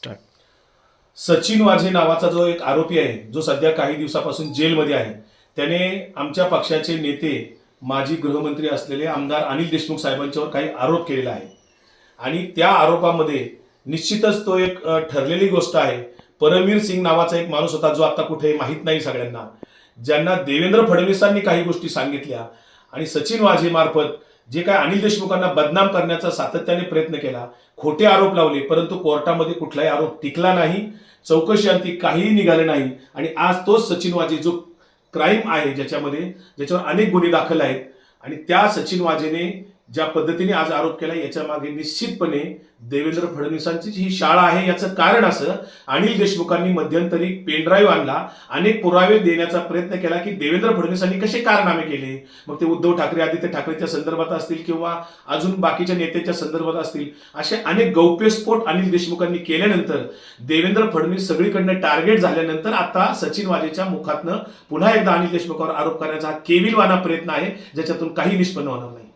Start Sachin Vaze नावाचा जो एक आरोपी आहे जो सध्या काही दिवसापासून जेलमध्ये आहे त्याने आमच्या पक्षाचे नेते माजी गृहमंत्री असलेले आमदार अनिल देशमुख साहेबांच्यावर काही आरोप केलेला आहे. आणि त्या आरोपामध्ये निश्चितच तो एक ठरलेली गोष्ट आहे. परमवीर सिंग नावाचा एक माणूस होता जो आता कुठे माहीत नाही सगळ्यांना. ज्यांना देवेंद्र फडणवीसांनी काही गोष्टी सांगितल्या आणि सचिन वाझे मार्फत जे काय अनिल देशमुखांना बदनाम करण्याचा सातत्याने प्रयत्न केला खोटे आरोप लावले परंतु कोर्टामध्ये कुठलाही आरोप टिकला नाही चौकशी अंती काहीही निघाले नाही आणि आज तोच सचिन वाजे जो क्राईम आहे ज्याच्यामध्ये ज्याच्यावर अनेक गुन्हे दाखल आहेत आणि त्या सचिन वाजेने ज्या पद्धतीने आज आरोप केला याच्या मागे निश्चितपणे देवेंद्र फडणवीसांची ही शाळा आहे याचं कारण असं अनिल देशमुखांनी मध्यंतरी पेनड्राईव्ह आणला. अनेक पुरावे देण्याचा प्रयत्न केला की देवेंद्र फडणवीसांनी कसे कारनामे केले? मग ते उद्धव ठाकरे आदित्य ठाकरेच्या संदर्भात असतील किंवा अजून बाकीच्या नेत्यांच्या संदर्भात असतील असे अनेक गौप्यस्फोट अनिल देशमुखांनी केल्यानंतर देवेंद्र फडणवीस सगळीकडनं टार्गेट झाल्यानंतर आता सचिन वाजेच्या मुखातनं पुन्हा एकदा अनिल देशमुखावर आरोप करण्याचा हा केविलवाना प्रयत्न आहे ज्याच्यातून काही निष्पन्न होणार नाही.